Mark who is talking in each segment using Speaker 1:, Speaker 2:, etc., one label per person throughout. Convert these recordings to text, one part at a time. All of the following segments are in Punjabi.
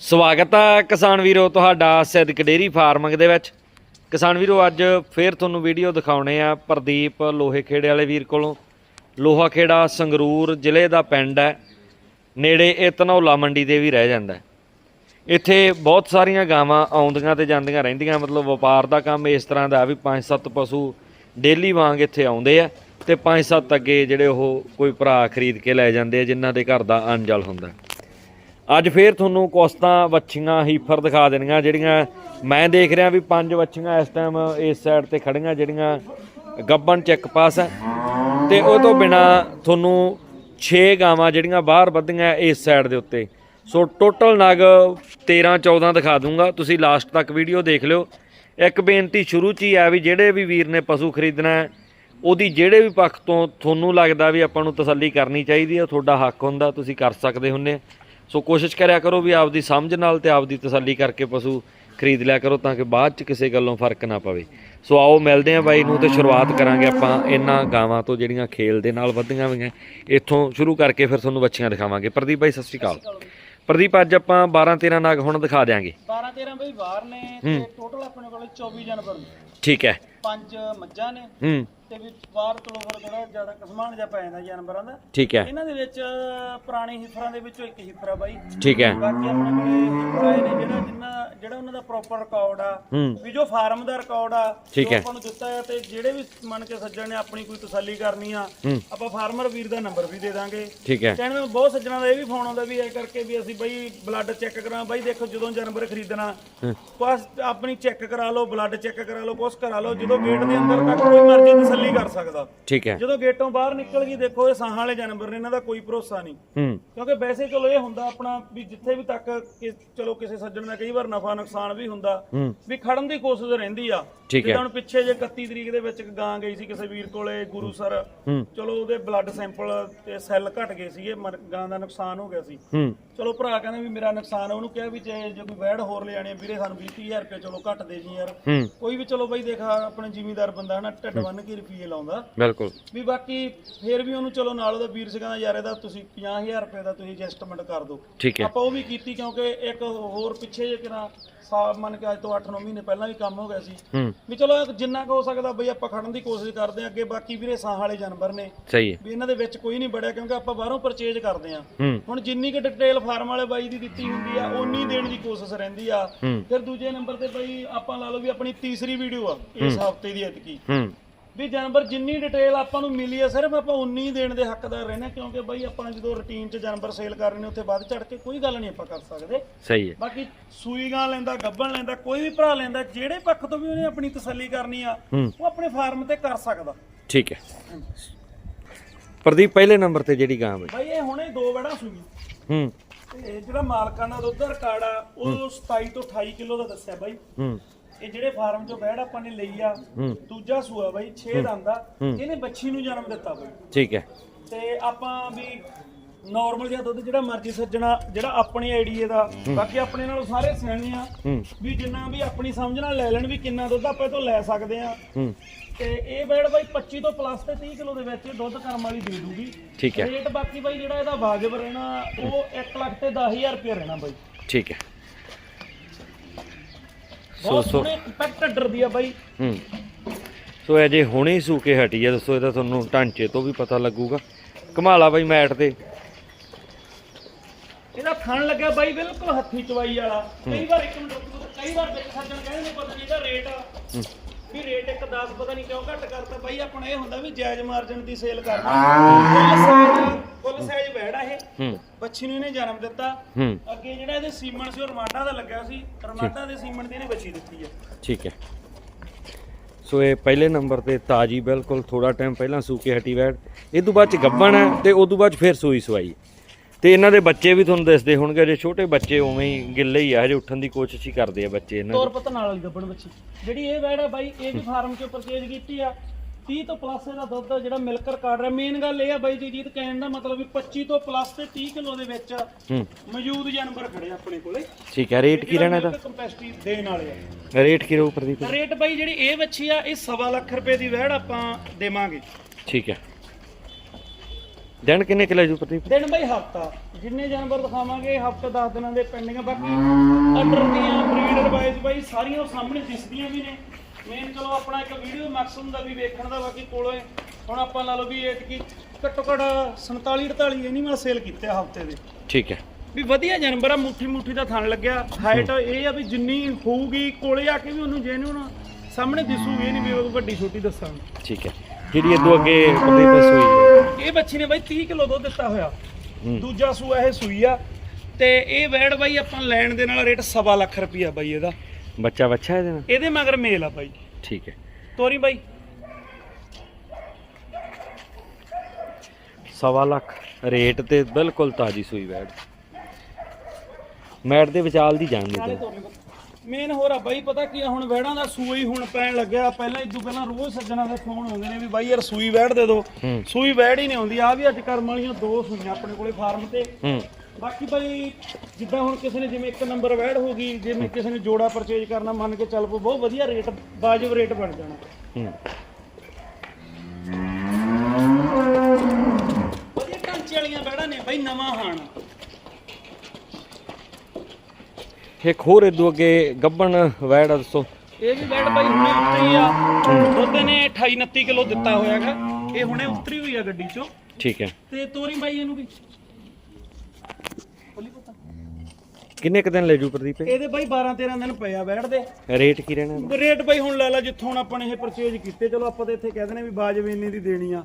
Speaker 1: ਸਵਾਗਤ ਆ ਕਿਸਾਨ ਵੀਰੋ ਤੁਹਾਡਾ ਸਿੱਧਕ ਡੇਰੀ ਫਾਰਮਿੰਗ ਦੇ ਵਿੱਚ। ਕਿਸਾਨ ਵੀਰੋ, ਅੱਜ ਫੇਰ ਤੁਹਾਨੂੰ ਵੀਡੀਓ ਦਿਖਾਉਣੇ ਆ ਪ੍ਰਦੀਪ ਲੋਹੇ ਖੇੜੇ ਵਾਲੇ ਵੀਰ ਕੋਲੋਂ। ਲੋਹਾ ਖੇੜਾ ਸੰਗਰੂਰ ਜ਼ਿਲ੍ਹੇ ਦਾ ਪਿੰਡ ਹੈ। ਨੇੜੇ ਇਹ ਧਨੌਲਾ ਮੰਡੀ ਦੇ ਵੀ ਰਹਿ ਜਾਂਦਾ ਇੱਥੇ ਬਹੁਤ ਸਾਰੀਆਂ ਗਾਵਾਂ ਆਉਂਦੀਆਂ ਤੇ ਜਾਂਦੀਆਂ ਰਹਿੰਦੀਆਂ, ਮਤਲਬ ਵਪਾਰ ਦਾ ਕੰਮ ਇਸ ਤਰ੍ਹਾਂ ਦਾ ਵੀ 5-7 ਪਸ਼ੂ ਡੇਲੀ ਵਾਂਗ ਇੱਥੇ ਆਉਂਦੇ ਆ ਤੇ 5-7 ਅੱਗੇ ਜਿਹੜੇ ਉਹ ਕੋਈ ਭਰਾ ਖਰੀਦ ਕੇ ਲੈ ਜਾਂਦੇ ਆ, ਜਿਨ੍ਹਾਂ ਦੇ ਘਰ ਦਾ ਅੰਜਲ ਹੁੰਦਾ ਅੱਜ ਫੇਰ ਤੁਹਾਨੂੰ ਕੋਸਤਾਂ, ਵੱਛੀਆਂ, ਹੀਫਰ ਦਿਖਾ ਦੇਣੀਆਂ, ਜਿਹੜੀਆਂ ਮੈਂ ਦੇਖ ਰਿਹਾ ਵੀ ਪੰਜ ਵੱਛੀਆਂ ਇਸ ਟਾਈਮ ਇਸ ਸਾਈਡ ਤੇ ਖੜੀਆਂ, ਜਿਹੜੀਆਂ ਗੱਬਨ ਚੈੱਕ ਪਾਸ ਹੈ। ਤੇ ਉਹ ਤੋਂ ਬਿਨਾ ਤੁਹਾਨੂੰ 6 ਗਾਵਾਂ ਜਿਹੜੀਆਂ ਬਾਹਰ ਵੱਧੀਆਂ ਇਸ ਸਾਈਡ ਦੇ ਉੱਤੇ। ਸੋ ਟੋਟਲ ਨਗ 13 14 ਦਿਖਾ ਦੂੰਗਾ। ਤੁਸੀਂ ਲਾਸਟ ਤੱਕ ਵੀਡੀਓ ਦੇਖ ਲਿਓ। ਇੱਕ ਬੇਨਤੀ ਸ਼ੁਰੂ 'ਚ ਹੀ ਆ ਵੀ ਜਿਹੜੇ ਵੀ ਵੀਰ ਨੇ ਪਸ਼ੂ ਖਰੀਦਣਾ ਉਹਦੀ ਜਿਹੜੇ ਵੀ ਪੱਖ ਤੋਂ ਤੁਹਾਨੂੰ ਲੱਗਦਾ ਵੀ ਆਪਾਂ ਨੂੰ ਤਸੱਲੀ ਕਰਨੀ ਚਾਹੀਦੀ ਹੈ ਤੁਹਾਡਾ ਹੱਕ ਹੁੰਦਾ, ਤੁਸੀਂ ਕਰ ਸਕਦੇ ਹੁੰਦੇ ਸੋ ਕੋਸ਼ਿਸ਼ ਕਰਿਆ ਕਰੋ ਵੀ ਆਪਦੀ ਸਮਝ ਨਾਲ ਤੇ ਆਪਦੀ ਤਸੱਲੀ ਕਰਕੇ ਪਸ਼ੂ ਖਰੀਦ ਲਿਆ ਕਰੋ ਤਾਂ ਕਿ ਬਾਅਦ ਚ ਕਿਸੇ ਗੱਲੋਂ ਫ਼ਰਕ ਨਾ ਪਵੇ। ਸੋ ਆਓ ਮਿਲਦੇ ਆਂ ਬਾਈ ਨੂੰ ਤੇ ਸ਼ੁਰੂਆਤ ਕਰਾਂਗੇ ਆਪਾਂ ਇਹਨਾਂ ਗਾਵਾਂ ਤੋਂ ਜਿਹੜੀਆਂ ਖੇਲ ਦੇ ਨਾਲ ਵਧੀਆਂ ਹੋਈਆਂ। ਇੱਥੋਂ ਸ਼ੁਰੂ ਕਰਕੇ ਫਿਰ ਤੁਹਾਨੂੰ ਬੱਚੀਆਂ ਦਿਖਾਵਾਂਗੇ। ਪ੍ਰਦੀਪ ਬਾਈ ਸਤਿ ਸ਼੍ਰੀ ਅਕਾਲ। ਪ੍ਰਦੀਪ ਅੱਜ ਆਪਾਂ 12 13 ਨਗ ਹੁਣ ਦਿਖਾ ਦਿਆਂਗੇ।
Speaker 2: 12 13 ਬਈ ਬਾਹਰ ਨੇ ਤੇ ਟੋਟਲ ਆਪਣੇ ਕੋਲ 24 ਜਾਨਵਰ ਨੇ।
Speaker 1: ਠੀਕ ਹੈ।
Speaker 2: ਪੰਜ ਮੱਝਾਂ ਨੇ।
Speaker 1: ਹੂੰ।
Speaker 2: ਤੇ ਵਿੱਚ ਬਾਹਰ ਚਲੋ ਫਿਰ ਥੋੜਾ ਜ਼ਿਆਦਾ ਕਸਮਾਨ ਜਿਹਾ ਪੈ ਜਾਂਦਾ ਜਾਨਵਰਾਂ ਦਾ।
Speaker 1: ਠੀਕ ਹੈ।
Speaker 2: ਇਹਨਾਂ ਦੇ ਵਿੱਚ ਪੁਰਾਣੇ ਹਿਫਰਾਂ ਦੇ ਵਿੱਚੋਂ ਇੱਕ ਹਿਫਰਾ ਬਾਈ।
Speaker 1: ਠੀਕ ਹੈ।
Speaker 2: ਬਾਕੀ ਆਪਣੇ ਕੋਲੇ ਹਿਫਰਾ ਨੇ ਜਿਹੜਾ ਜਿੰਨਾ ਜਿਹੜਾ ਉਹਨਾਂ ਦਾ ਪ੍ਰੋਪਰ ਰਿਕਾਰਡ ਆ। ਵੀ ਜੋ ਫਾਰਮ ਦਾ ਰਿਕਾਰਡ ਆ
Speaker 1: ਠੀਕ
Speaker 2: ਜੋ
Speaker 1: ਹੈ।
Speaker 2: ਆਪਾਂ ਨੂੰ ਦਿੱਤਾ ਹੈ ਤੇ ਜਿਹੜੇ ਵੀ ਮੰਨ ਕੇ ਸੱਜਣ ਨੇ ਆਪਣੀ ਕੋਈ ਤਸੱਲੀ ਕਰਨੀ ਆ ਆਪਾਂ ਫਾਰਮਰ ਵੀਰ ਦਾ ਨੰਬਰ ਵੀ ਦੇ ਦਾਂਗੇ।
Speaker 1: ਠੀਕ ਹੈ।
Speaker 2: ਵਿੱਚ ਬਹੁਤ ਸੱਜਣਾ ਦਾ ਇਹ ਵੀ ਫੋਨ ਆਉਂਦਾ ਵੀ ਇਹ ਕਰਕੇ ਵੀ ਅਸੀਂ ਬਈ ਬਲੱਡ ਚੈੱਕ ਕਰਾਂ। ਬਾਈ ਦੇਖੋ ਜਦੋਂ ਜਾਨਵਰ ਖਰੀਦਣਾ। ਬਸ ਆਪਣੀ ਚੈੱਕ ਕਰਾ ਲਓ ਬਲੱਡ ਚੈੱਕ ਕਰਾ ਲਓ ਕੁਛ ਕਰਾ ਲਓ। ਜਦੋਂ ਗੇਟ ਦੇ ਅੰਦਰ ਤੱਕ ਕੋਈ ਮਰਜ਼ੀ ਤਸੱਲੀ ਕਰ ਸਕਦਾ।
Speaker 1: ਠੀਕ ਹੈ।
Speaker 2: ਜਦੋਂ ਗੇਟੋਂ ਬਾਹਰ ਨਿਕਲ ਗਈ ਦੇਖੋ ਇਹ ਸਾਹਾਂ ਵਾਲੇ ਜਾਨਵਰ ਨੇ ਇਹਨਾਂ ਦਾ ਕੋਈ ਭਰੋਸਾ ਨਹੀਂ।
Speaker 1: ਹੂੰ।
Speaker 2: ਕਿਉਂਕਿ ਵੈਸੇ ਚਲੋ ਇਹ ਹੁੰਦਾ ਆਪਣਾ ਵੀ ਜਿੱਥੇ ਵੀ ਤੱਕ ਕਿ ਚਲੋ ਕਿਸੇ ਸੱਜਣ ਦਾ ਕਈ ਵਾਰ ਨਫਾ ਨੁਕਸਾਨ ਵੀ ਹੁੰਦਾ ਵੀ ਖੜਨ ਦੀ ਕੋਸ਼ਿਸ਼ ਰਹਿੰਦੀ ਆ। ਜਿੱਦਾਂ ਹੁਣ ਪਿੱਛੇ ਜੇ 31 ਤਰੀਕ ਦੇ ਵਿੱਚ ਇੱਕ ਗਾਂ ਗਈ ਸੀ ਕਿਸੇ ਵੀਰ ਕੋਲੇ ਗੁਰੂ ਸਰ। ਚਲੋ ਉਹਦੇ ਬਲੱਡ ਸੈਂਪਲ ਤੇ ਸੈੱਲ ਘਟ ਗਏ ਸੀਗੇ ਗਾਂ ਦਾ ਨੁਕਸਾਨ ਹੋ ਗਿਆ ਸੀ। ਚਲੋ ਭਰਾ ਕਹਿੰਦੇ ਵੀ ਮੇਰਾ ਨੁਕਸਾਨ ਉਹਨੂੰ ਕਿਹਾ ਵੀ ਜੇ ਜੇ ਕੋਈ ਵੈੜ ਹੋਰ ਲੈ ਆਣੀ ਆ, ਵੀਰੇ ਸਾਨੂੰ 20000 ਰੁਪਏ ਚਲੋ ਘੱਟ ਦੇ ਜੀ ਯਾਰ। ਕੋਈ ਵੀ ਚਲੋ ਬਾਈ ਦੇਖਾ ਆਪਣੇ ਜ਼ਿਮੀਦਾਰ ਬੰਦਾ ਹਨਾ ਢੱਡ ਬੰਨ ਕੇ ਰੁਪਏ ਲਾਉਂਦਾ।
Speaker 1: ਬਿਲਕੁਲ।
Speaker 2: ਵੀ ਬਾਕੀ ਫੇਰ ਵੀ ਉਹਨੂੰ ਚਲੋ ਨਾਲ ਉਹਦਾ ਵੀਰ ਸੀ ਕਹਿੰਦਾ ਯਾਰ ਇਹਦਾ ਤੁਸੀਂ 50000 ਰੁਪਏ ਦਾ ਤੁਸੀਂ ਐਡਜਸਟਮੈਂਟ ਕਰ ਦਿਓ।
Speaker 1: ਠੀਕ ਹੈ।
Speaker 2: ਆਪਾਂ ਉਹ ਵੀ ਕੀਤੀ ਕਿਉਂਕਿ ਇੱਕ ਹੋਰ ਪਿੱਛੇ ਜੇ ਕਿਨਾ ਸਾਲ ਮੰਨ ਕੇ ਅੱਜ ਤੋਂ 8-9 ਮਹੀਨੇ ਪਹਿਲਾਂ ਵੀ ਕੰਮ ਹੋ ਗਿਆ ਸੀ। ਵੀ ਚਲੋ ਜਿੰਨਾ ਕੁ ਹੋ ਸਕਦਾ ਬਈ ਆਪਾਂ ਖੜਨ ਦੀ ਕੋਸ਼ਿਸ਼ ਕਰਦੇ ਹਾਂ ਅੱਗੇ ਬਾਕੀ ਵੀਰੇ ਸਾਹ ਵਾਲੇ ਜਾਨਵਰ ਨੇ।
Speaker 1: ਸਹੀ ਹੈ।
Speaker 2: ਵੀ ਇਹਨਾਂ ਦੇ ਵਿੱਚ ਕੋਈ ਨਹੀਂ ਬੜਿਆ ਕਿਉਂਕਿ ਆਪਾਂ ਬਾਹਰੋਂ ਪਰਚੇਜ ਕਰਦੇ ਆ ਹੁਣ ਜਿੰਨੀ ਕੁ ਡਿਟੇਲ ਫਾਰਮ ਵਾਲੇ ਬਾਈ ਦੀ ਦਿੱਤੀ ਹੁੰਦੀ ਆ ਓਨੀ ਦੇਣ ਦੀ ਕੋਸ਼ਿਸ਼ ਰਹਿੰਦੀ ਆ। ਫਿਰ ਦੂਜੇ ਨੰਬਰ ਤੇ ਬਾਈ ਆਪਾਂ ਲਾ ਲਓ ਵੀ ਆਪਣੀ ਤੀਸਰੀ ਵੀਡੀਓ ਆ ਇਸ ਹਫ਼ਤੇ ਦੀ ਐਤਕੀ। ਵੀ ਜਾਨਵਰ ਜਿੰਨੀ ਡਿਟੇਲ ਆਪਾਂ ਨੂੰ ਮਿਲੀ ਆ ਸਿਰਫ ਆਪਾਂ ਉਨੀ ਹੀ ਦੇਣ ਦੇ ਹੱਕਦਾਰ ਰਹਿਣਾ ਕਿਉਂਕਿ ਬਾਈ ਆਪਾਂ ਜਦੋਂ ਰੁਟੀਨ 'ਚ ਜਾਨਵਰ ਸੇਲ ਕਰ ਰਹੇ ਨੇ ਉੱਥੇ ਵੱਧ ਚੜ ਕੇ ਕੋਈ ਗੱਲ ਨਹੀਂ ਆਪਾਂ ਕਰ ਸਕਦੇ।
Speaker 1: ਸਹੀ ਹੈ।
Speaker 2: ਬਾਕੀ ਸੂਈ ਗਾਂ ਲੈਂਦਾ ਗੱਬਣ ਲੈਂਦਾ ਕੋਈ ਵੀ ਭਰਾ ਲੈਂਦਾ ਜਿਹੜੇ ਪੱਖ ਤੋਂ ਵੀ ਉਹਨੇ ਆਪਣੀ ਤਸੱਲੀ ਕਰਨੀ ਆ
Speaker 1: ਹੂੰ।
Speaker 2: ਉਹ ਆਪਣੇ ਫਾਰਮ ਤੇ ਕਰ ਸਕਦਾ।
Speaker 1: ਠੀਕ ਹੈ। ਪ੍ਰਦੀਪ ਪਹਿਲੇ ਨੰਬਰ ਤੇ ਜਿਹੜੀ ਗਾਂ ਬਈ।
Speaker 2: ਬਾਈ ਇਹ ਹੁਣੇ ਦੋ ਵੜਾ ਸੂਈ
Speaker 1: ਹੂੰ।
Speaker 2: ਤੇ ਜਿਹੜਾ ਮਾਲਕਾਂ ਦਾ ਦੁੱਧ ਦਾ ਰਿਕਾਰਡ ਆ ਉਹ 27 ਤੋਂ 28 ਕਿਲੋ ਦਾ ਦੱਸਿਆ ਬਾਈ।
Speaker 1: ਹੂੰ।
Speaker 2: ਇਹ ਜਿਹੜੇ ਫਾਰਮ ਚੋਂ ਬੈੜ ਆਪਾਂ ਨੇ ਲਈ ਆ ਦੂਜਾ ਸੂਆ ਬਾਈ 6 ਦੰਦ ਦਾ ਇਹਨੇ ਬੱਚੀ ਨੂੰ ਜਨਮ ਦਿੱਤਾ ਬਾਈ।
Speaker 1: ਠੀਕ ਹੈ।
Speaker 2: ਤੇ ਆਪਾਂ ਵੀ ਨਾਰਮਲ ਜਿਹਾ ਦੁੱਧ ਜਿਹੜਾ ਮਰਜ਼ੀ ਸੱਜਣਾ ਜਿਹੜਾ ਆਪਣੇ ਆਈਡੀਏ ਦਾ ਬਾਕੀ ਆਪਣੇ ਨਾਲੋਂ ਸਾਰੇ ਸਿਆਣੇ ਆ। ਵੀ ਜਿੰਨਾ ਵੀ ਆਪਣੀ ਸਮਝ ਨਾਲ ਲੈ ਲੈਣ ਵੀ ਕਿੰਨਾ ਦੁੱਧ ਆਪਾਂ ਤੋਂ ਲੈ ਸਕਦੇ ਆ। ਤੇ ਇਹ ਬੈੜ ਬਾਈ 25 ਤੋਂ ਪਲੱਸ ਤੇ 30 ਕਿਲੋ ਦੇ ਵਿੱਚ ਦੁੱਧ ਕਰਮ ਵਾਲੀ ਦੇ ਦੂਗੀ।
Speaker 1: ਠੀਕ ਹੈ।
Speaker 2: ਰੇਟ ਬਾਕੀ ਬਾਈ ਜਿਹੜਾ ਇਹਦਾ ਵਾਜਬ ਰਹਿਣਾ ਉਹ 1 ਲੱਖ ਤੇ 10000 ਰੁਪਏ ਰਹਿਣਾ ਬਾਈ।
Speaker 1: ਠੀਕ ਹੈ।
Speaker 2: ਬਹੁਤ ਸੋਹਣੇ ਇੰਪੈਕਟ ਡਰਦੀ ਆ ਬਾਈ।
Speaker 1: ਹੂੰ। ਸੋ ਇਹ ਜੇ ਹੁਣੇ ਹੀ ਸੂਕੇ ਹਟੀ ਆ ਦੱਸੋ ਇਹਦਾ ਤੁਹਾਨੂੰ ਢਾਂਚੇ ਤੋਂ ਵੀ ਪਤਾ ਲੱਗੂਗਾ। ਕਮਾਲਾ ਬਾਈ ਮੈਟ ਤੇ।
Speaker 2: ਇਹਦਾ ਥਣ ਲੱਗਿਆ ਬਾਈ ਬਿਲਕੁਲ ਹੱਥੀ ਚਵਾਈ ਵਾਲਾ। ਕਈ ਵਾਰ ਇੱਕ ਮਿੰਟ ਰੁਕੋ, ਕਈ ਵਾਰ ਵਿੱਚ ਸੱਜਣ ਕਹਿੰਦੇ ਨੇ ਪਤਾ ਨਹੀਂ ਇਹਦਾ ਰੇਟ ਵੀ ਰੇਟ ਇੱਕ 10 ਪਤਾ ਨਹੀਂ ਕਿਉਂ ਘੱਟ ਕਰਤਾ ਬਾਈ ਆਪਣਾ ਇਹ ਹੁੰਦਾ ਵੀ ਜਾਇਜ਼ ਮਾਰਜਨ ਦੀ ਸੇਲ ਕਰਨਾ। ਫੁੱਲ ਸਾਈਜ਼ ਫੁੱਲ ਸਾਈਜ਼ ਬੈੜ ਇਹ।
Speaker 1: ਹੂੰ।
Speaker 2: ਬੱਚੀ ਨੂੰ ਇਹਨੇ ਜਨਮ ਦਿੱਤਾ। ਅੱਗੇ ਜਿਹੜਾ ਇਹਦੇ ਸੀਮਨ ਸੀ ਉਹ ਰਮਾਡਾ ਦਾ ਲੱਗਿਆ ਸੀ। ਰਮਾਡਾ ਦੇ ਸੀਮਨ ਦੀ ਇਹਨੇ ਬੱਚੀ ਦਿੱਤੀ ਆ।
Speaker 1: ਠੀਕ ਹੈ। ਸੋ ਇਹ ਪਹਿਲੇ ਨੰਬਰ ਤੇ ਤਾਜੀ ਬਿਲਕੁਲ ਥੋੜਾ ਟਾਈਮ ਪਹਿਲਾਂ ਸੂਕੇ ਹਟੀ ਵੈੜ ਇਹ ਤੋਂ ਬਾਅਦ ਚ ਗੱਬਣ ਹੈ ਤੇ ਉਦੋਂ ਬਾਅਦ 'ਚ ਫਿਰ ਸੂਈ ਸਵਾਈ। ਤੇ ਇਹਨਾਂ ਦੇ ਬੱਚੇ ਵੀ ਤੁਹਾਨੂੰ ਦੱਸਦੇ ਹੋਣਗੇ ਜੇ ਛੋਟੇ ਬੱਚੇ ਉਵੇਂ ਹੀ ਗਿੱਲੇ ਹੀ ਆ ਹਜੇ ਉੱਠਣ ਦੀ ਕੋਸ਼ਿਸ਼ ਹੀ ਕਰਦੇ ਆ ਬੱਚੇ ਇਹਨਾਂ
Speaker 2: ਤੌਰ
Speaker 1: ਦੇ।
Speaker 2: ਪਤਾ ਨਾਲ ਵਾਲੀ ਗੱਬਣ ਬੱਚੀ। ਜਿਹੜੀ ਇਹ ਵੈੜ ਆ ਬਾਈ ਇਹ ਵੀ ਫਾਰਮ ਚੋਂ ਪਰਚੇਜ ਕੀਤੀ ਆ। 30 ਤੋਂ ਪਲੱਸ ਇਹਦਾ ਦੁੱਧ ਜਿਹੜਾ ਮਿਲਕ ਰਿਕਾਰਡ ਰਿਹਾ। ਮੇਨ ਗੱਲ ਇਹ ਆ ਬਾਈ ਜੀ ਜੀਤ ਕਹਿਣ ਦਾ ਮਤਲਬ ਵੀ 25 ਤੋਂ ਪਲੱਸ ਤੇ 30 ਕਿਲੋ ਦੇ ਵਿੱਚ
Speaker 1: ਹੂੰ।
Speaker 2: ਮੌਜੂਦ ਜਾਨਵਰ ਖੜੇ ਆ ਆਪਣੇ ਕੋਲੇ।
Speaker 1: ਠੀਕ ਹੈ ਰੇਟ ਕੀ ਰਹਿਣਾ ਇਹਦਾ?
Speaker 2: ਕੰਪੈਸਿਟੀ ਦੇਣ ਵਾਲੇ ਆ।
Speaker 1: ਰੇਟ ਕੀ ਰਹੂ ਪ੍ਰਦੀਪ?
Speaker 2: ਰੇਟ ਬਾਈ ਜਿਹੜੀ ਇਹ ਵੱਛੀ ਆ ਇਹ ਸਵਾ ਲੱਖ ਰੁਪਏ ਦੀ ਵੈੜ ਆਪਾਂ ਦੇਵਾਂਗੇ।
Speaker 1: ਠੀਕ ਹੈ। ਦਿਨ ਕਿੰਨੇ ਕਿਲੇ ਜੂ ਪ੍ਰਦੀਪ?
Speaker 2: ਦਿਨ ਬਈ ਹਫਤਾ। ਜਿੰਨੇ ਜਾਨਵਰ ਦਿਖਾਵਾਂਗੇ ਹਫ਼ਤੇ 10 ਦਿਨਾਂ ਦੇ ਪੈਂਡਿੰਗ ਆ ਬਾਕੀ ਆਰਡਰ ਦੀਆਂ ਬਰੀਡਰ ਵਾਈਜ਼ ਬਈ ਸਾਰੀਆਂ ਉਹ ਸਾਹਮਣੇ ਦਿਸਦੀਆਂ ਵੀ ਨੇ। ਮੇਨ ਚਲੋ ਆਪਣਾ ਇੱਕ ਵੀਡੀਓ ਮਕਸਦ ਹੁੰਦਾ ਵੀ ਵੇਖਣ ਦਾ ਬਾਕੀ ਕੋਲੇ ਹੁਣ ਆਪਾਂ ਲਾ ਲਓ ਵੀ ਇਹ ਕੀ ਘੱਟੋ ਘੱਟ 47 48 ਐਨੀਮਲ ਸੇਲ ਕੀਤੇ ਹਫ਼ਤੇ ਦੇ।
Speaker 1: ਠੀਕ ਹੈ।
Speaker 2: ਵੀ ਵਧੀਆ ਜਾਨਵਰ ਆ ਮੁੱਠੀ ਮੁੱਠੀ ਦਾ ਥਣ ਲੱਗਿਆ। ਹਾਈਟ ਇਹ ਆ ਵੀ ਜਿੰਨੀ ਹੋਊਗੀ ਕੋਲੇ ਆ ਕੇ ਵੀ ਉਹਨੂੰ ਜੈਨੂਨ ਸਾਹਮਣੇ ਦਿਸੂਗੀ ਇਹ ਨਹੀਂ ਵੀ ਉਹ ਵੱਡੀ ਛੋਟੀ ਦੱਸਾਂਗੇ।
Speaker 1: ਠੀਕ ਹੈ। ਜਿਹੜੀ ਇਦੋਂ ਅੱਗੇ ਪ੍ਰਦੀਪ ਸੂਈ
Speaker 2: ਇਹ ਬੱਚੀ ਨੇ ਬਾਈ 30 ਕਿਲੋ ਦੁੱਧ ਦਿੱਤਾ ਹੋਇਆ। ਦੂਜਾ ਸੂਆ ਇਹ ਸੂਈ ਆ। ਤੇ ਇਹ ਵੈੜ ਬਾਈ ਆਪਾਂ ਲੈਣ ਦੇ ਨਾਲ ਰੇਟ ਸਵਾ ਲੱਖ ਰੁਪਈਆ ਬਾਈ ਇਹਦਾ।
Speaker 1: ਬੱਚਾ ਬੱਚਾ ਇਹਦੇ ਨਾਲ?
Speaker 2: ਇਹਦੇ ਮਗਰ ਮੇਲ ਆ ਬਾਈ।
Speaker 1: ਠੀਕ ਹੈ।
Speaker 2: ਤੋਰੀ ਬਾਈ।
Speaker 1: ਸਵਾ ਲੱਖ। ਰੇਟ ਤੇ ਬਿਲਕੁਲ ਤਾਜੀ ਸੂਈ ਬੈੜ ਮੈਟ ਦੇ ਵਿਚਾਲ ਦੀ ਜਾਣ ਨਹੀਂ
Speaker 2: ਮੇਨ ਹੋਰ ਆ ਬਾਈ ਪਤਾ ਕੀ ਆ ਹੁਣ ਵੈੜਾਂ ਦਾ ਹੀ ਹੁਣ ਪੈਣ ਲੱਗਿਆ। ਪਹਿਲਾਂ ਇਦੋਂ ਪਹਿਲਾਂ ਰੋਜ਼ ਸੱਜਣਾ ਦੇ ਫੋਨ ਆਉਂਦੇ ਨੇ ਵੀ ਬਾਈ ਯਾਰ ਸੂਈ ਵੈੜ ਦੇ ਦਿਓ ਸੂਈ ਵੈੜ ਹੀ ਨਹੀਂ ਆਉਂਦੀ। ਆ ਵੀ ਅੱਜ ਕਰਮ ਵਾਲੀਆਂ ਦੋ ਸੂਈਆਂ ਆਪਣੇ ਕੋਲੇ ਫਾਰਮ ਤੇ। ਬਾਕੀ ਭਾਈ ਜਿੱਦਾਂ ਹੁਣ ਕਿਸੇ ਨੇ ਜਿਵੇਂ ਇੱਕ ਨੰਬਰ ਵੈਡ ਹੋ ਗਈ ਜਿਵੇਂ ਕਿਸੇ ਨੇ ਜੋੜਾ ਪਰਚੇਜ ਕਰਨਾ ਮੰਨ ਕੇ ਚੱਲ ਪੋ ਬਹੁਤ ਵਧੀਆ ਰੇਟ ਵਾਜਬ ਰੇਟ ਬਣ ਜਾਣਾ। ਵਧੀਆ ਢਾਂਚੇ ਵਾਲੀਆਂ ਵੈੜਾਂ ਨੇ ਬਾਈ ਨਵਾਂ ਹਾਣ।
Speaker 1: ਇੱਕ ਹੋਰ ਇਦੋਂ ਅੱਗੇ ਗੱਬਣ ਵੈੜ ਆ ਦੱਸੋ।
Speaker 2: ਇਹ ਵੀ ਵੈੜ ਬਾਈ ਹੁਣੇ ਉਤਰੀ ਆ। ਦੁੱਧ ਨੇ 28 29 ਕਿਲੋ ਦਿੱਤਾ ਹੋਇਆਗਾ ਇਹ ਹੁਣੇ ਉਤਰੀ ਹੋਈ ਆ ਗੱਡੀ ਚੋਂ।
Speaker 1: ਠੀਕ ਹੈ।
Speaker 2: ਤੇ ਤੋਰੀ ਬਾਈ ਇਹਨੂੰ ਵੀ ਬੋਲੀ ਪਤਾ
Speaker 1: ਕਿੰਨੇ ਕ ਦਿਨ ਲੈ ਜੂ ਪ੍ਰਦੀਪ ਇਹ?
Speaker 2: ਇਹਦੇ ਬਾਈ 12 13 ਦਿਨ ਪਏ ਆ ਵੈੜ ਦੇ
Speaker 1: ਰੇਟ ਕੀ ਰਹਿਣਾ? ਇਹਦਾ?
Speaker 2: ਰੇਟ ਬਾਈ ਹੁਣ ਲੈ ਲਾ ਜਿੱਥੋਂ ਹੁਣ ਆਪਾਂ ਨੇ ਇਹ ਪਰਚੇਜ ਕੀਤੇ। ਚਲੋ ਆਪਾਂ ਤਾਂ ਇੱਥੇ ਕਹਿ ਦਿੰਦੇ ਵੀ ਇੰਨੇ ਦੀ ਦੇਣੀ ਆ।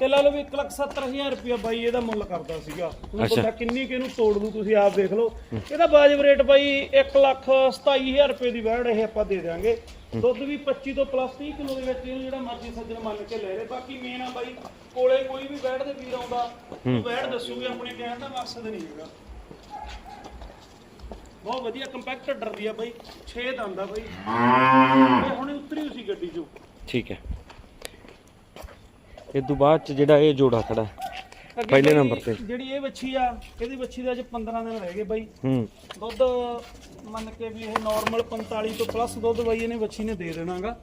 Speaker 2: ਤੇ ਲਾ ਲਓ ਵੀ 170000 ਰੁਪਇਆ ਬਾਈ ਇਹਦਾ ਮੁੱਲ ਕਰਦਾ ਸੀਗਾ। ਹੁਣ। ਬੰਦਾ ਕਿੰਨੀ ਕਿ ਇਹਨੂੰ ਤੋੜ ਦੂ ਤੁਸੀਂ ਆਪ ਦੇਖ ਲਓ। ਇਹਦਾ ਬਾਜਬ ਰੇਟ ਬਾਈ 127000 ਰੁਪਏ ਦੀ ਵੈੜ ਇਹ ਆਪਾਂ ਦੇ ਦਿਆਂਗੇ। ਦੁੱਧ ਵੀ 25 ਤੋਂ ਪਲੱਸ 30 ਕਿਲੋ ਦੇ ਵਿੱਚ ਇਹਨੂੰ ਜਿਹੜਾ ਮਰਜ਼ੀ ਸੱਜਣ ਮੰਨ ਕੇ ਲੈ ਲੈ। ਬਾਕੀ ਮੇਨ ਆ ਬਾਈ ਕੋਲੇ ਕੋਈ ਵੀ ਵੈੜ ਦੇ ਵੀਰ ਆਉਂਦਾ ਉਹ ਵੈੜ ਦੱਸੂਗੇ ਆਪਣੇ ਕਹਿਣ ਦਾ ਮਕਸਦ ਨਹੀਂ ਹੈਗਾ। ਬਹੁਤ ਵਧੀਆ ਕੰਪੈਕਟ ਡਰਦੀ ਆ ਬਾਈ 6 ਦੰਦ ਆ ਬਾਈ। ਇਹ ਹੁਣੇ ਉਤਰੀ ਸੀ ਗੱਡੀ 'ਚੋਂ।
Speaker 1: ਠੀਕ ਹੈ। ਇਹ ਤੋਂ ਬਾਅਦ ਚ ਜਿਹੜਾ ਇਹ ਜੋੜਾ ਖੜਾ
Speaker 2: ਅੱਗੇ
Speaker 1: ਪਹਿਲੇ ਨੰਬਰ ਤੇ।
Speaker 2: ਜਿਹੜੀ ਇਹ ਵੱਛੀ ਆ ਇਹਦੀ ਵੱਛੀ ਦੇ ਅੱਜ 15 ਦਿਨ ਰਹਿ ਗਏ ਬਾਈ।
Speaker 1: ਹੂੰ।
Speaker 2: ਦੁੱਧ ਮੰਨ ਕੇ ਵੀ ਇਹ ਨਾਰਮਲ 45 ਤੋਂ ਪਲੱਸ ਦੁੱਧ ਬਾਈ ਇਹਨੇ ਵੱਛੀ ਨੇ ਦੇ ਦੇਣਾਗਾ।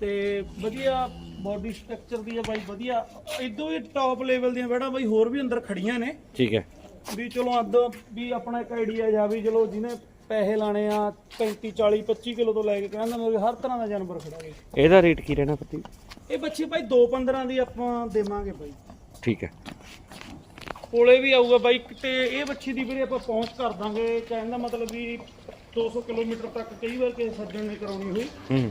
Speaker 2: ਤੇ ਵਧੀਆ ਬਾਡੀ ਸਟਰਕਚਰ ਦੀ ਆ ਬਾਈ ਵਧੀਆ। ਇਦੋਂ ਵੀ ਟੌਪ ਲੈਵਲ ਦੀਆਂ ਬੈੜਾ ਬਾਈ ਹੋਰ ਵੀ ਅੰਦਰ ਖੜੀਆਂ ਨੇ।
Speaker 1: ਠੀਕ ਹੈ।
Speaker 2: ਵੀ ਚਲੋ ਅੱਧ ਵੀ ਆਪਣਾ ਇੱਕ ਆਈਡੀਆ ਜਾ ਵੀ ਚਲੋ ਜਿਹਨੇ ਪੈਸੇ ਲਾਣੇ ਆ 35 40 25 ਕਿਲੋ ਤੋਂ ਲੈ ਕੇ ਕਹਿੰਦਾ ਮੈਂ ਵੀ ਹਰ ਤਰ੍ਹਾਂ ਦਾ ਜਾਨਵਰ ਖੜਾਵੇ
Speaker 1: ਇਹਦਾ ਰੇਟ ਕੀ ਰਹਿਣਾ ਪ੍ਰਦੀਪ
Speaker 2: ਇਹ ਬੱਚੀ ਬਾਈ 2 15 ਦੀ ਆਪਾਂ ਦੇਵਾਂਗੇ ਬਾਈ
Speaker 1: ਠੀਕ ਹੈ।
Speaker 2: ਕੋਲੇ ਵੀ ਆਊਗਾ ਬਾਈਕ ਤੇ ਇਹ ਬੱਚੀ ਦੀ ਵੀਰੇ ਆਪਾਂ ਪਹੁੰਚ ਕਰ ਦਾਂਗੇ। ਕਹਿਣ ਦਾ ਮਤਲਬ ਵੀ 200 ਕਿਲੋਮੀਟਰ ਤੱਕ ਕਈ ਵਾਰ ਕਿਸੇ ਸੱਜਣ ਨੇ ਕਰਾਉਣੀ ਹੋਈ।
Speaker 1: ਹੂੰ।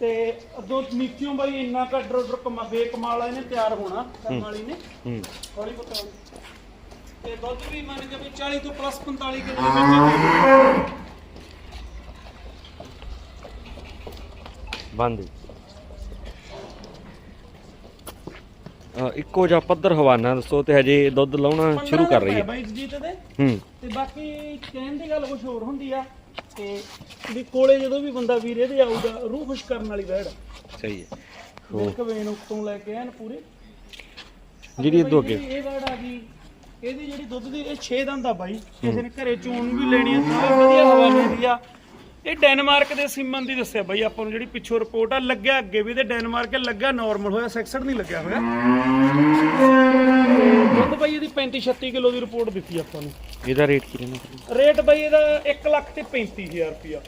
Speaker 2: ਤੇ ਅੱਗੋਂ ਨੀਚਿਓਂ ਬਾਈ ਇੰਨਾ ਕੁ ਡਰ ਡਰ ਕਮਾ ਬੇਕਮਾਲ ਇਹਨੇ ਤਿਆਰ ਹੋਣਾ ਕਰਨ ਵਾਲੀ ਨੇ।
Speaker 1: ਹੂੰ।
Speaker 2: ਥੋੜੀ ਪਤਾ ਤੇ ਦੁੱਧ ਵੀ ਮੰਨ ਕੇ ਵੀ 40 ਤੋਂ ਪਲੱਸ 45 ਕਿਲੋ ਦੇ ਵਿੱਚ
Speaker 1: ਬੰਦ ਅ, ਇੱਕੋ ਜਿਹਾ ਪੱਧਰ ਹਵਾਨਾ ਦੱਸੋ ਤੇ ਹਜੇ ਦੁੱਧ ਲਾਉਣਾ ਸ਼ੁਰੂ ਕਰ ਰਹੀ ਹੈ।
Speaker 2: ਬਾਈ ਜੀਤ ਦੇ।
Speaker 1: ਹੂੰ।
Speaker 2: ਤੇ ਬਾਕੀ ਕਹਿਣ ਦੀ ਗੱਲ ਕੁਝ ਹੋਰ ਹੁੰਦੀ ਆ ਤੇ ਵੀ ਕੋਲੇ ਜਦੋਂ ਵੀ ਬੰਦਾ ਵੀਰੇ ਦੇ ਆਊਗਾ ਰੂਹ ਖੁਸ਼ ਕਰਨ ਵਾਲੀ ਵੈੜ
Speaker 1: ਸਹੀ ਹੈ।
Speaker 2: ਦੇਖ ਵੇਨ ਉੱਤੋਂ ਲੈ ਕੇ ਐਨ ਪੂਰੇ।
Speaker 1: ਜਿਹੜੀ ਇਦੋਂ ਅੱਗੇ
Speaker 2: ਇਹ ਵਰਡ ਆ ਗਈ ਇਹਦੀ ਜਿਹੜੀ ਦੁੱਧ ਦੀ ਇਹ 6 ਦੰਦ ਆ ਬਾਈ। ਕਿਸੇ ਨੇ ਘਰੇ ਚੂਣ ਵੀ ਲੈਣੀ ਆ ਤਾਂ ਵੀ ਵਧੀਆ ਹਵਾ ਮਿਲਦੀ ਆ। ਇਹ ਡੈਨਮਾਰਕ ਦੇ ਸਿਮਨ ਦੀ ਦੱਸਿਆ ਬਾਈ ਆਪਾਂ ਨੂੰ ਜਿਹੜੀ ਪਿੱਛੋਂ ਰਿਪੋਰਟ ਆ ਲੱਗਿਆ ਅੱਗੇ ਵੀ ਤੇ ਡੈਨਮਾਰਕ ਲੱਗਾ ਨਾਰਮਲ ਹੋਇਆ 66 ਨਹੀਂ ਲੱਗਿਆ ਹੋਇਆ। ਦੁੱਧ ਬਾਈ ਇਹਦੀ 35 36 ਕਿਲੋ ਦੀ ਰਿਪੋਰਟ ਦਿੱਤੀ ਆਪਾਂ ਨੂੰ।
Speaker 1: ਇਹਦਾ ਰੇਟ ਕੀ ਰਹਿਣਾ?
Speaker 2: ਰੇਟ ਬਾਈ ਇਹਦਾ 1 ਲੱਖ ਤੇ 35000 ਰੁਪਿਆ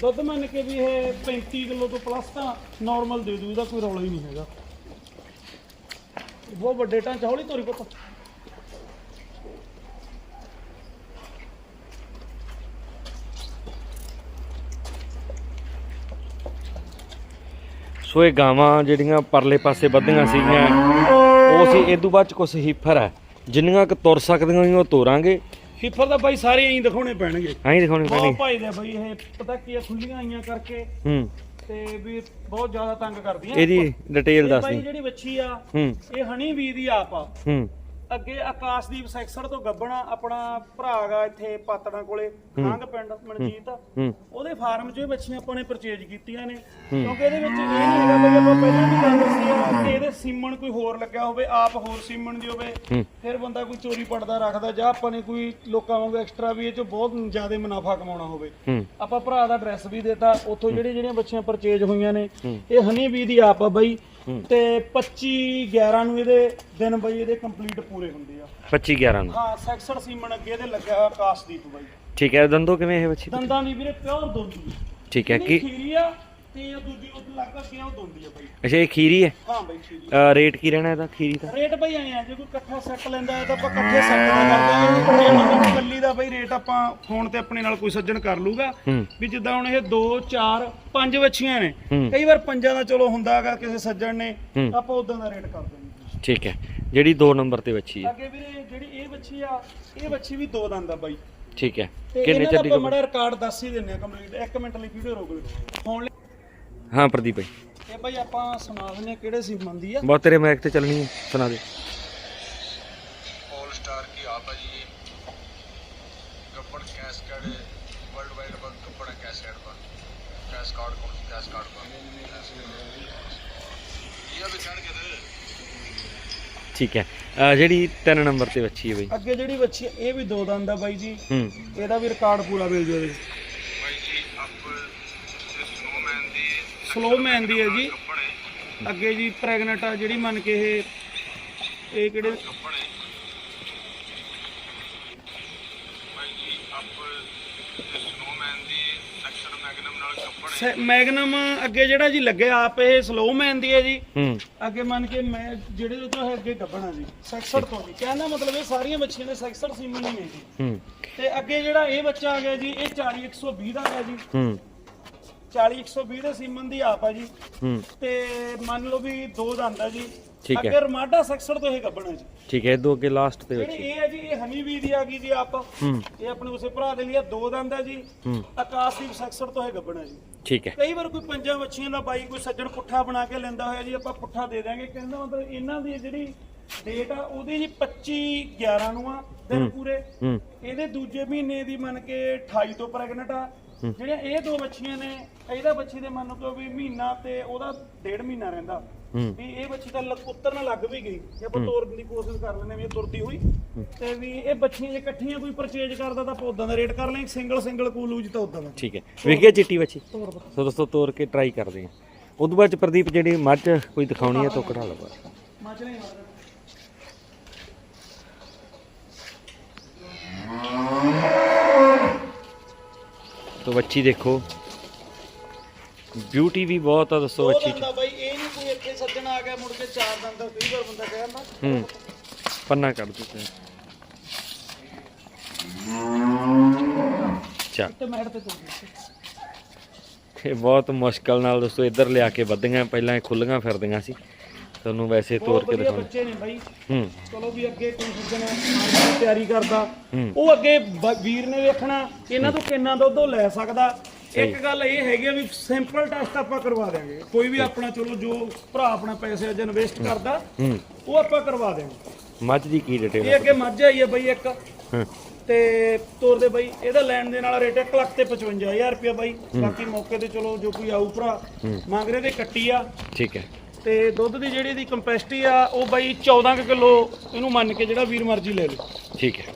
Speaker 2: ਦੁੱਧ ਮੰਨ ਕੇ ਵੀ ਇਹ 35 ਕਿਲੋ ਤੋਂ ਪਲੱਸ ਤਾਂ ਨਾਰਮਲ ਦੇ ਦੂ ਇਹਦਾ ਕੋਈ ਰੌਲਾ ਹੀ ਨਹੀਂ ਹੈਗਾ। ਬਹੁਤ ਵੱਡੇ ਢਾਂਚਾ ਹੌਲੀ ਤੋਰੀ ਪੁੱਤ।
Speaker 1: ਸੋ ਇਹ ਗਾਵਾਂ ਜਿਹੜੀਆਂ ਪਰਲੇ ਪਾਸੇ ਵੱਧੀਆਂ ਸੀਗੀਆਂ ਉਹ ਸੀ ਇਹ ਤੋਂ ਬਾਅਦ ਚ ਕੁਝ ਹੀਫਰ ਹੈ। ਜਿੰਨੀਆਂ ਕੁ ਤੁਰ ਸਕਦੀਆਂ ਉਹ ਤੋਰਾਂਗੇ।
Speaker 2: ਹਿੱਫਰ ਦਾ ਬਾਈ ਸਾਰੇ ਐਂ ਦਿਖਾਉਣੇ ਪੈਣਗੇ।
Speaker 1: ਐਂ ਦਿਖਾਉਣੀ
Speaker 2: ਬਹੁਤ
Speaker 1: ਪੈਣੀ
Speaker 2: ਭਾਈ ਦੇ ਬਾਈ ਇਹ ਪਤਾ ਕੀ ਆ ਖੁੱਲੀਆਂ ਆਈਆਂ ਕਰਕੇ
Speaker 1: ਹੂੰ।
Speaker 2: ਤੇ ਵੀ ਬਹੁਤ ਜ਼ਿਆਦਾ ਤੰਗ ਕਰਦੀਆਂ।
Speaker 1: ਇਹਦੀ ਡਿਟੇਲ ਦੱਸ
Speaker 2: ਬਾਈ
Speaker 1: ਦੀ
Speaker 2: ਜਿਹੜੀ ਵੱਛੀ ਆ
Speaker 1: ਹੂੰ।
Speaker 2: ਇਹ ਹਣੀ ਬੀ ਦੀ ਆਪ ਆ।
Speaker 1: ਹੂੰ।
Speaker 2: ਅੱਗੇ ਆਕਾਸ਼ਦੀਪ ਸੈਕਸਰ ਤੋਂ ਗੱਬਣਾ ਆਪਣਾ ਭਰਾ ਗਾ ਇੱਥੇ ਪਾਤੜਾਂ ਕੋਲੇ ਖਾਂਗ ਪਿੰਡ ਮਨਜੀਤ। ਉਹਦੇ ਫਾਰਮ 'ਚੋਂ ਇਹ ਬੱਚੀਆਂ ਆਪਾਂ ਨੇ ਪਰਚੇਜ ਕੀਤੀਆਂ ਨੇ। ਕਿਉਂਕਿ ਇਹਦੇ ਵਿੱਚ ਇਹ ਨਹੀਂ ਹੈਗਾ ਬਈ ਆਪਾਂ ਪਹਿਲਾਂ ਵੀ ਗੱਲ ਦੱਸੀ ਆ ਕਿ ਇਹਦੇ ਸੀਮਨ ਕੋਈ ਹੋਰ ਲੱਗਿਆ ਹੋਵੇ ਆਪ ਹੋਰ ਸੀਮਨ ਦੀ ਹੋਵੇ। ਫਿਰ ਬੰਦਾ ਕੋਈ ਚੋਰੀ ਪੜਦਾ ਰੱਖਦਾ ਜਾਂ ਆਪਾਂ ਨੇ ਕੋਈ ਲੋਕਾਂ ਵਾਂਗੂ ਐਕਸਟਰਾ ਵੀ ਇਹ 'ਚ ਬਹੁਤ ਜ਼ਿਆਦਾ ਮੁਨਾਫਾ ਕਮਾਉਣਾ ਹੋਵੇ। ਆਪਾਂ ਭਰਾ ਦਾ ਐਡਰੈਸ ਵੀ ਦੇਤਾ ਉੱਥੋਂ ਜਿਹੜੀਆਂ ਜਿਹੜੀਆਂ ਬੱਚੀਆਂ ਪਰਚੇਜ ਹੋਈਆਂ ਨੇ ਇਹ ਹਨੀ ਬੀ ਦੀ ਆਪ ਆ ਬਾਈ। ਤੇ 25 11 ਨੂੰ ਇਹਦੇ ਦਿਨ ਬਾਈ ਇਹਦੇ ਕੰਪਲੀਟ ਪੂਰੇ ਹੁੰਦੇ ਆ।
Speaker 1: 25 11 ਨੂੰ?
Speaker 2: ਹਾਂ ਸੈਕਸਰ ਸੀਮਨ ਅੱਗੇ ਇਹਦੇ ਲੱਗਿਆ ਹੋਇਆ ਕਾਸਦੀਪ ਬਾਈ।
Speaker 1: ਠੀਕ ਹੈ ਦੰਦੋ ਕਿਵੇਂ ਇਹ ਬੱਚੀ
Speaker 2: ਦੰਦਾਂ ਦੀ ਵੀਰੇ ਪਿਓਰ ਦੋਂਦੀ
Speaker 1: ਠੀਕ ਹੈ
Speaker 2: ਕੀ
Speaker 1: ਕੀ
Speaker 2: ਖੀਰੀ ਆ ਤੇ ਇਹ ਦੂਜੀ ਉਹ ਲੱਗ ਅੱਗੇ ਉਹ ਦੋਂਦੀ ਆ ਬਾਈ।
Speaker 1: ਅੱਛਾ ਇਹ ਖੀਰੀ ਹੈ?
Speaker 2: ਹਾਂ ਬਾਈ ਖੀਰੀ
Speaker 1: ਅ, ਰੇਟ ਕੀ ਰਹਿਣਾ ਇਹਦਾ ਖੀਰੀ ਦਾ?
Speaker 2: ਰੇਟ ਬਈ ਆਏ ਆ ਜੇ ਕੋਈ ਇਕੱਠਾ ਸੈੱਟ ਲੈਂਦਾ ਹੈ ਤਾਂ ਆਪਾਂ ਇਕੱਠੇ ਸੈੱਟ ਦਾ ਕਰਦੇ ਹਾਂ। ਜੇ ਮਤਲਬ ਕੱਲੀ ਦਾ ਬਈ ਰੇਟ ਆਪਾਂ ਫੋਨ ਤੇ ਆਪਣੇ ਨਾਲ ਕੋਈ ਸੱਜਣ ਕਰ ਲੂਗਾ।
Speaker 1: ਹੂੰ।
Speaker 2: ਵੀ ਜਿੱਦਾਂ ਹੁਣ ਇਹ 2 4 5 ਵੱਛੀਆਂ ਨੇ।
Speaker 1: ਹੂੰ।
Speaker 2: ਕਈ ਵਾਰ ਪੰਜਾਂ ਦਾ ਚਲੋ ਹੁੰਦਾਗਾ ਕਿਸੇ ਸੱਜਣ ਨੇ
Speaker 1: ਹੂੰ।
Speaker 2: ਆਪਾਂ ਉਦਾਂ ਦਾ ਰੇਟ ਕਰ ਦਿੰਦੇ
Speaker 1: ਠੀਕ ਹੈ। ਜਿਹੜੀ 2 ਨੰਬਰ ਤੇ ਬੱਚੀ ਹੈ।
Speaker 2: ਅੱਗੇ ਵੀਰੇ ਜਿਹੜੀ ਇਹ ਵੱਛੀ ਆ ਇਹ ਵੱਛੀ ਵੀ ਦੋ ਦੰਦ ਆ ਬਾਈ।
Speaker 1: ਠੀਕ ਹੈ।
Speaker 2: ਤੇ
Speaker 1: ਕਿੰਨੇ
Speaker 2: ਇਹਨਾਂ ਦਾ
Speaker 1: ਚੱਡੀ
Speaker 2: ਆਪਾਂ ਮੜਾ ਰਿਕਾਰਡ ਦੱਸ ਹੀ ਦਿੰਨੇ ਆ ਕੰਪਲੀਟ ਇੱਕ ਮਿੰਟ ਲਈ ਵੀਡੀਓ ਰੋਕ ਲਓ ਫੋਨ ਲਈ
Speaker 1: ਹਾਂ ਪ੍ਰਦੀਪ ਭਾਈ
Speaker 2: ਇਹ ਬਾਈ ਆਪਾਂ ਸੁਣਾ ਦਿੰਨੇ ਆ ਕਿਹੜੇ ਸੀ ਮੰਦੀ ਆ
Speaker 1: ਬਹੁਤ ਤੇਰੇ ਮੈਕ ਤੇ ਚੱਲਣੀ ਹੈ ਸੁਣਾ ਦੇ
Speaker 3: ऑल स्टार की आप है जी गब्बड़ कैश कार्ड वर्ल्ड वाइड पर गब्बड़ है कैश कार्ड पर कैश कार्ड कौन सी कैश कार्ड पर ये भी चढ़ के दे
Speaker 1: ਠੀਕ ਹੈ ਅ, ਜਿਹੜੀ 3 ਨੰਬਰ ਤੇ ਬੱਚੀ ਹੈ ਬਈ
Speaker 2: ਅੱਗੇ ਜਿਹੜੀ ਵੱਛੀ ਆ, ਇਹ ਵੀ ਦੋ ਦੰਦ ਆ ਬਾਈ ਜੀ
Speaker 1: ਹੂੰ
Speaker 2: ਇਹਦਾ ਵੀ ਰਿਕਾਰਡ ਪੂਰਾ ਮਿਲ ਜੂ ਸਲੋਮੈਨ ਦੀ ਹੈ ਜੀ। ਅੱਗੇ ਜੀ ਪ੍ਰੈਗਨੈਂਟ ਆ ਜਿਹੜੀ ਮੰਨ ਕੇ ਇਹ ਇਹ ਕਿਹੜੇ? ਮੈਗਨਮ ਅੱਗੇ ਜਿਹੜਾ ਜੀ ਲੱਗਿਆ ਆਪ ਇਹ ਸਲੋ ਮੈਨ ਦੀ ਹੈ ਜੀ। ਅੱਗੇ ਮੰਨ ਕੇ ਮੈਂ ਜਿਹੜੇ ਉਹ ਤੋਂ ਅੱਗੇ ਗੱਬਣਾ ਜੀ 66 ਤੋਂ ਜੀ। ਕਹਿੰਦਾ ਮਤਲਬ ਇਹ ਸਾਰੀਆਂ ਬੱਚੀਆਂ ਨੇ 66 ਸੀਮਨ ਹੀ ਨੇ ਜੀ। ਤੇ ਅੱਗੇ ਜਿਹੜਾ ਇਹ ਬੱਚਾ ਆ ਗਿਆ ਜੀ ਇਹ 40 120 ਦਾ ਆ ਗਿਆ
Speaker 1: ਜੀ।
Speaker 2: 40 120 ਦੇ ਸੀਮਨ ਦੀ ਆਪ ਆ ਜੀ।
Speaker 1: ਹੂੰ।
Speaker 2: ਤੇ ਮੰਨ ਲਓ ਵੀ ਦੋ ਦੰਦ ਆ ਜੀ।
Speaker 1: ਠੀਕ ਹੈ।
Speaker 2: ਅੱਗੇ ਰਮਾਡਾ ਸੈਕਸਰ ਤੋਂ ਇਹ ਗੱਬਣਾ ਜੀ।
Speaker 1: ਠੀਕ ਹੈ ਇਹ ਦੋ ਅੱਗੇ ਲਾਸਟ ਤੇ
Speaker 2: ਜਿਹੜੀ
Speaker 1: ਬੱਚੀ
Speaker 2: ਇਹ ਹੈ ਜੀ ਇਹ ਹਨੀ ਵੀ ਦੀ ਆ ਗਈ ਜੀ ਆਪ।
Speaker 1: ਹੂੰ।
Speaker 2: ਇਹ ਆਪਣੇ ਉਸੇ ਭਰਾ ਦੇ ਲਈ ਆ, ਦੋ ਦੰਦ ਜੀ।
Speaker 1: ਹੂੰ।
Speaker 2: ਆਕਾਸ਼ਦੀਪ ਸੈਕਸਰ ਤੋਂ ਇਹ ਗੱਬਣਾ ਜੀ।
Speaker 1: ਠੀਕ ਹੈ।
Speaker 2: ਕਈ ਵਾਰ ਕੋਈ ਪੰਜਾਂ ਬੱਚੀਆਂ ਦਾ ਬਾਈ ਕੋਈ ਸੱਜਣ ਪੁੱਠਾ ਬਣਾ ਕੇ ਲੈਂਦਾ ਹੋਇਆ ਜੀ ਆਪਾਂ ਪੁੱਠਾ ਦੇ ਦਾਂਗੇ ਕਹਿੰਦਾ ਮਤਲਬ ਇਹਨਾਂ ਦੀ ਜਿਹੜੀ ਡੇਟ ਆ ਉਹਦੀ ਜੀ 25 11 ਨੂੰ ਆ ਦਿਨ ਪੂਰੇ।
Speaker 1: ਹੂੰ।
Speaker 2: ਇਹਦੇ ਦੂਜੇ ਮਹੀਨੇ ਦੀ ਮੰਨ ਕੇ 28 ਤੋਂ ਪ੍ਰੈਗਨੈਂਟ ਆ। ਜਿਹੜੀਆਂ ਇਹ ਦੋ ਬੱਚੀਆਂ ਨੇ ਇਹਦਾ ਬੱਚੀ ਦੇ ਮੰਨ ਲਓ ਵੀ ਮਹੀਨਾ ਤੇ ਉਹਦਾ ਡੇਢ ਮਹੀਨਾ ਰਹਿੰਦਾ। ਵੀ ਇਹ ਬੱਚੀ ਤਾਂ ਲੱਗ- ਉਤਰਨ ਲੱਗ ਵੀ ਗਈ। ਜੇ ਆਪਾਂ ਤੋਰਨ ਦੀ ਕੋਸ਼ਿਸ਼ ਕਰ ਲੈਂਦੇ ਵੀ ਇਹ ਤੁਰਦੀ ਹੋਈ ਤੇ ਵੀ ਇਹ ਬੱਚੀਆਂ ਜੇ ਇਕੱਠੀਆਂ ਕੋਈ ਪਰਚੇਜ ਕਰਦਾ ਤਾਂ ਆਪਾਂ ਉਦਾਂ ਦਾ ਰੇਟ ਕਰ ਲਾਂਗੇ ਸਿੰਗਲ ਸਿੰਗਲ ਕੂਲੂਜ ਤਾਂ ਉਦਾਂ ਦਾ।
Speaker 1: ਠੀਕ ਹੈ। ਵਿਖੇ ਚਿੱਟੀ ਬੱਚੀ।
Speaker 2: ਤੋਰ
Speaker 1: ਸੋ ਦੋਸਤੋ ਤੋੜ ਕੇ ਟਰਾਈ ਕਰਦੇ ਹਾਂ। ਉਦੋਂ ਬਾਅਦ ਚ ਪ੍ਰਦੀਪ ਜਿਹੜੀ ਮੱਝ ਕੋਈ ਦਿਖਾਉਣੀ ਹੈ ਤਾਂ ਕਢਾ ਲਵਾ
Speaker 2: ਮਾਚਲੇ ਮਾਰ
Speaker 1: ਤੋ ਬੱਚੀ ਦੇਖੋ। ਬਿਊਟੀ ਵੀ ਬਹੁਤ ਆ ਦੱਸੋ
Speaker 2: ਦੋ
Speaker 1: ਬੱਚੀ ਚ।
Speaker 2: ਬਾਈ ਇਹ ਨਹੀਂ ਕੋਈ ਇੱਥੇ ਸੱਜਣ ਆ ਗਿਆ ਮੁੜ ਕੇ ਚਾਰ ਦੰਦਾ ਕਈ ਵਾਰ ਬੰਦਾ ਕਹਿੰਦਾ
Speaker 1: ਹੂੰ ਪੰਨਾ ਕੱਢ ਦਿੱਤਾ ਚਾ ਇਹ ਬਹੁਤ ਮੁਸ਼ਕਲ ਨਾਲ ਦੋਸਤੋ ਇੱਧਰ ਲਿਆ ਕੇ ਵੱਧੀਆਂ ਪਹਿਲਾਂ ਇਹ ਖੁੱਲੀਆਂ ਫਿਰਦੀਆਂ ਸੀ। ਤੁਹਾਨੂੰ ਵੈਸੇ
Speaker 2: ਬਹੁਤ
Speaker 1: ਕੇ ਦਿਖਾਉਣਾ
Speaker 2: ਬੱਚੇ ਨੇ ਬਾਈ।
Speaker 1: ਹੂੰ।
Speaker 2: ਚਲੋ ਵੀ ਅੱਗੇ ਕੋਈ ਸੱਜਣ ਦੀ ਤਿਆਰੀ ਕਰਦਾ। ਉਹ ਅੱਗੇ ਵੀਰ ਨੇ ਵੇਖਣਾ ਇਹਨਾਂ ਤੋਂ ਕਿੰਨਾ ਦੁੱਧ ਉਹ ਲੈ ਸਕਦਾ। ਇੱਕ ਗੱਲ ਇਹ ਹੈਗੀ ਆ ਵੀ ਸਿੰਪਲ ਟੈਸਟ ਆਪਾਂ ਕਰਵਾ ਦਿਆਂਗੇ। ਕੋਈ ਵੀ ਆਪਣਾ ਚਲੋ ਜੋ ਭਰਾ ਆਪਣਾ ਪੈਸੇ ਅੱਜ ਇਨਵੈਸਟ ਕਰਦਾ
Speaker 1: ਹੂੰ।
Speaker 2: ਉਹ ਆਪਾਂ ਕਰਵਾ ਦਿਆਂਗੇ।
Speaker 1: ਮੱਝ ਦੀ ਕੀ ਡਿਟੇਲ
Speaker 2: ਇਹ ਅੱਗੇ ਮੱਝ ਆਈ ਹੈ ਬਈ ਇੱਕ। ਤੇ ਤੋਰ ਦੇ ਬਾਈ ਇਹਦਾ ਲੈਣ ਦੇ ਨਾਲ ਰੇਟ 1 ਲੱਖ ਤੇ 55000 ਰੁਪਏ ਬਾਈ। ਬਾਕੀ ਮੌਕੇ ਤੇ ਚਲੋ ਜੋ ਕੋਈ ਆਊ ਭਰਾ ਮੰਗ ਰਹੇ ਤੇ ਕੱਟੀ ਆ।
Speaker 1: ਠੀਕ ਹੈ।
Speaker 2: ਤੇ ਦੁੱਧ ਦੀ ਜਿਹੜੀ ਦੀ ਕੰਪੈਸਿਟੀ ਆ ਉਹ ਬਾਈ 14 ਕਿਲੋ ਇਹਨੂੰ ਮੰਨ ਕੇ ਜਿਹੜਾ ਵੀਰ ਮਰਜ਼ੀ ਲੈ ਲਓ।
Speaker 1: ਠੀਕ ਹੈ।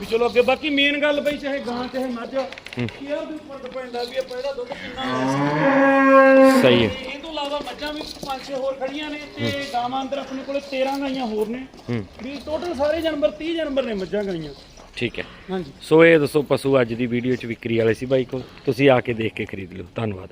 Speaker 2: ਵੀ ਚਲੋ ਅੱਗੇ ਬਾਕੀ ਮੇਨ ਗੱਲ ਬਈ ਚਾਹੇ ਗਾਂ ਚਾਹੇ ਮੱਝ ਕੀ ਆ ਉਹਦੇ ਉੱਪਰ ਡਿਪੈਂਡ ਆ ਵੀ ਆਪਾਂ ਇਹਦਾ ਦੁੱਧ ਕਿੰਨਾ
Speaker 1: ਸਹੀ ਹੈ।
Speaker 2: ਇਹ ਤੋਂ ਇਲਾਵਾ ਮੱਝਾਂ ਵੀ ਪੰਜ ਛੇ ਹੋਰ ਖੜੀਆਂ ਨੇ ਤੇ ਗਾਵਾਂ ਅੰਦਰ ਆਪਣੇ ਕੋਲੇ 13 ਗਾਈਆਂ ਹੋਰ ਨੇ। ਵੀ ਟੋਟਲ ਸਾਰੇ ਜਾਨਵਰ 30 ਜਾਨਵਰ ਨੇ ਮੱਝਾਂ ਗਾਈਆਂ।
Speaker 1: ਠੀਕ ਹੈ।
Speaker 2: ਹਾਂਜੀ।
Speaker 1: ਸੋ ਇਹ ਦੱਸੋ ਪਸ਼ੂ ਅੱਜ ਦੀ ਵੀਡੀਓ ਚ ਵਿਕਰੀ ਵਾਲੇ ਸੀ ਬਾਈ ਕੋਲ। ਤੁਸੀਂ ਆ ਕੇ ਦੇਖ ਕੇ ਖਰੀਦ ਲਿਓ। ਧੰਨਵਾਦ।